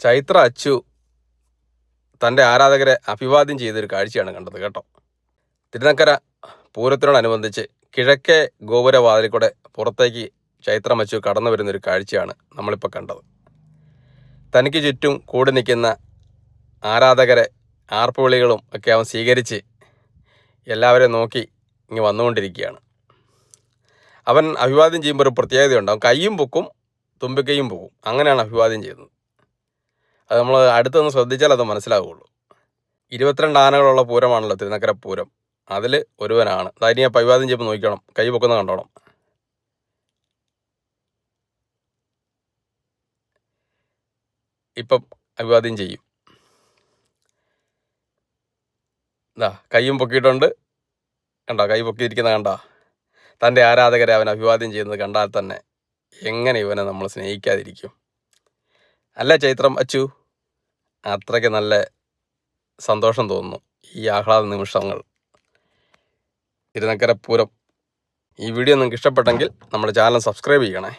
ചൈത്ര അച്ചു തന്റെ ആരാധകരെ അഭിവാദ്യം ചെയ്തൊരു കാഴ്ചയാണ് കണ്ടത് കേട്ടോ. തിരുനക്കര പൂരത്തിനോടനുബന്ധിച്ച് കിഴക്കേ ഗോപുരവാതിൽ കൂടെ പുറത്തേക്ക് ചൈത്രം അച്ചു കടന്നു വരുന്നൊരു കാഴ്ചയാണ് നമ്മളിപ്പോൾ കണ്ടത്. തനിക്ക് ചുറ്റും കൂടി നിൽക്കുന്ന ആരാധകരെ ആർപ്പുവിളികളും ഒക്കെ അവൻ സ്വീകരിച്ച് എല്ലാവരെയും നോക്കി ഇങ്ങ് വന്നുകൊണ്ടിരിക്കുകയാണ്. അവൻ അഭിവാദ്യം ചെയ്യുമ്പോൾ ഒരു പ്രത്യേകതയുണ്ട്. അവൻ കൈയും പൊക്കും തുമ്പിക്കൈയും പോകും അങ്ങനെയാണ് അഭിവാദ്യം ചെയ്യുന്നത്. അത് നമ്മൾ അടുത്തൊന്ന് ശ്രദ്ധിച്ചാൽ അത് മനസ്സിലാവുകയുള്ളൂ ഇരുപത്തിരണ്ട് ആനകളുള്ള പൂരമാണല്ലോ തിരുനക്കര പൂരം. അതിൽ ഒരുവനാണ്. ഞാൻ പൈവാദ്യം ചെയ്യുമ്പോൾ നോക്കണം കൈ പൊക്കുന്ന കണ്ടോണം. ഇപ്പം അഭിവാദ്യം ചെയ്യും. ഇതാ കൈയും പൊക്കിയിട്ടുണ്ട്. കണ്ടോ കൈ പൊക്കിയിരിക്കുന്ന കണ്ടോ? തന്റെ ആരാധകരെ അവൻ അഭിവാദ്യം ചെയ്യുന്നത് കണ്ടാൽ തന്നെ എങ്ങനെ ഇവനെ നമ്മൾ സ്നേഹിക്കാതിരിക്കും? അല്ല ചൈത്രം അച്ചു. അത്രയ്ക്ക് നല്ല സന്തോഷം തോന്നുന്നു ഈ ആഹ്ലാദ നിമിഷങ്ങൾ. തിരുനക്കര പൂരം ഈ വീഡിയോ നിങ്ങൾക്ക് ഇഷ്ടപ്പെട്ടെങ്കിൽ നമ്മുടെ ചാനൽ സബ്സ്ക്രൈബ് ചെയ്യണേ.